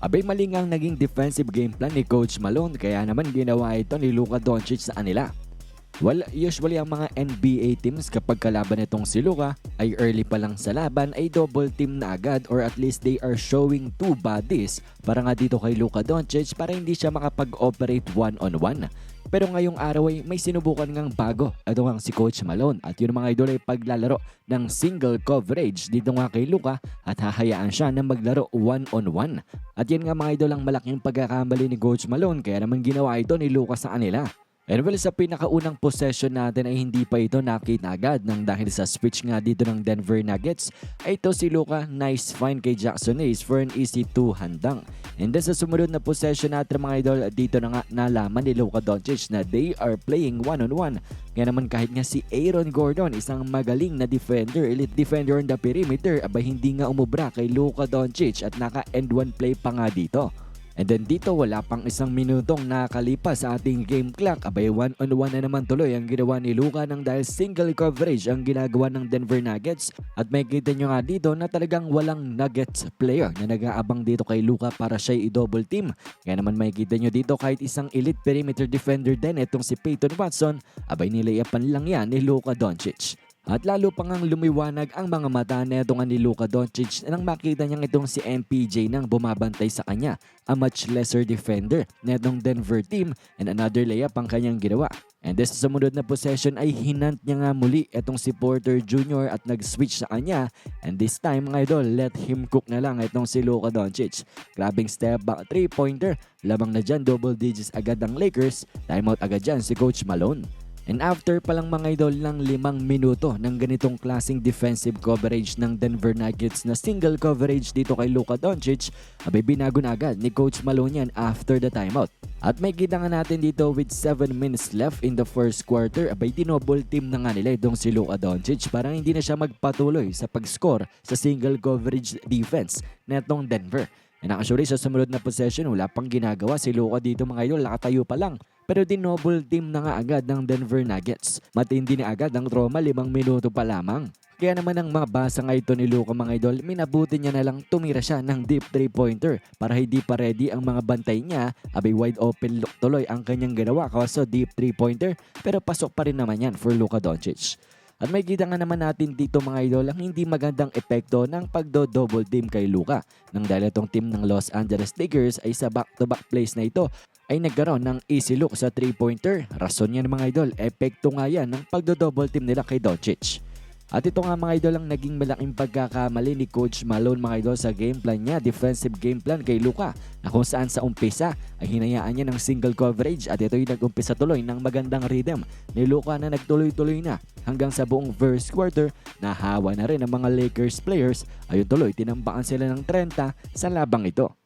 Abay maling ang naging defensive game plan ni Coach Malone kaya naman ginawa ito ni Luka Doncic sa kanila. Well, usually ang mga NBA teams kapag kalaban itong si Luka ay early pa lang sa laban ay double team na agad or at least they are showing two bodies para nga dito kay Luka Doncic para hindi siya makapag-operate one-on-one. Pero ngayong araw ay may sinubukan ngang bago. Ito nga si Coach Malone at yun mga idol ay paglalaro ng single coverage dito nga kay Luka at hahayaan siya na maglaro one-on-one. At yan nga mga idol ang malaking pagkakamali ni Coach Malone kaya naman ginawa ito ni Luka sa kanila. And well, sa pinakaunang possession natin ay hindi pa ito nakita agad nang dahil sa switch nga dito ng Denver Nuggets ay ito si Luka nice find kay Jackson Hayes for an easy 2 handang. And then sa sumunod na possession natin mga idol, dito na nga nalaman ni Luka Doncic na they are playing one-on-one. Kaya naman kahit nga si Aaron Gordon, isang magaling na defender, elite defender on the perimeter, abay hindi nga umubra kay Luka Doncic at naka-end one play pa nga dito. And then dito wala pang isang minutong nakalipas sa ating game clock. Abay one on one na naman tuloy ang ginawa ni Luka nang dahil single coverage ang ginagawa ng Denver Nuggets. At may kita nyo nga dito na talagang walang Nuggets player na nag-aabang dito kay Luka para siya i-double team. Kaya naman may kita nyo dito kahit isang elite perimeter defender din itong si Peyton Watson. Abay nilayapan lang yan ni Luka Doncic. At lalo pang ang lumiwanag ang mga mata neto nga ni Luka Doncic nang makita niyang itong si MPJ nang bumabantay sa kanya, a much lesser defender netong Denver team and another layup ang kanyang ginawa. And this sa sumunod na possession ay hinant niya nga muli itong si Porter Jr. at nag-switch sa kanya and this time mga idol let him cook na lang itong si Luka Doncic. Grabing step back 3-pointer, lamang na dyan double digits agad ang Lakers, timeout agad dyan si Coach Malone. And after palang mga idol ng limang minuto ng ganitong klaseng defensive coverage ng Denver Nuggets na single coverage dito kay Luka Doncic, abay binago na agad ni Coach Malone after the timeout. At may kita nga natin dito with 7 minutes left in the first quarter, abay dinoble team na nga nila itong si Luka Doncic para hindi na siya magpatuloy sa pag-score sa single coverage defense netong Denver. And actually sa sumunod na possession, wala pang ginagawa si Luka dito mga idol, nakatayo pa lang. Pero dinoble team na nga agad ng Denver Nuggets. Matindi na agad ang trauma limang minuto pa lamang. Kaya naman ang mga basa nga ito ni Luka mga idol, minabuti niya na lang tumira siya ng deep 3-pointer para hindi pa ready ang mga bantay niya. Abay wide open look tuloy ang kanyang ginawa kaso deep 3-pointer pero pasok pa rin naman yan for Luka Doncic. At may kita nga naman natin dito mga idol ang hindi magandang epekto ng pagdo-double team kay Luka. Nang dahil itong team ng Los Angeles Lakers ay sa back-to-back plays na ito ay nagkaroon ng easy look sa 3-pointer. Rason yan mga idol, epekto nga yan ng pagdo-double team nila kay Doncic. At ito nga mga idol ang naging malaking pagkakamali ni Coach Malone mga idol sa game plan niya, defensive game plan kay Luka na kung saan sa umpisa ay hinayaan niya ng single coverage at ito yung nag-umpisa tuloy ng magandang rhythm ni Luka na nagtuloy-tuloy na hanggang sa buong first quarter nahawa na rin ang mga Lakers players ayun tuloy tinambakan sila ng 30 sa labang ito.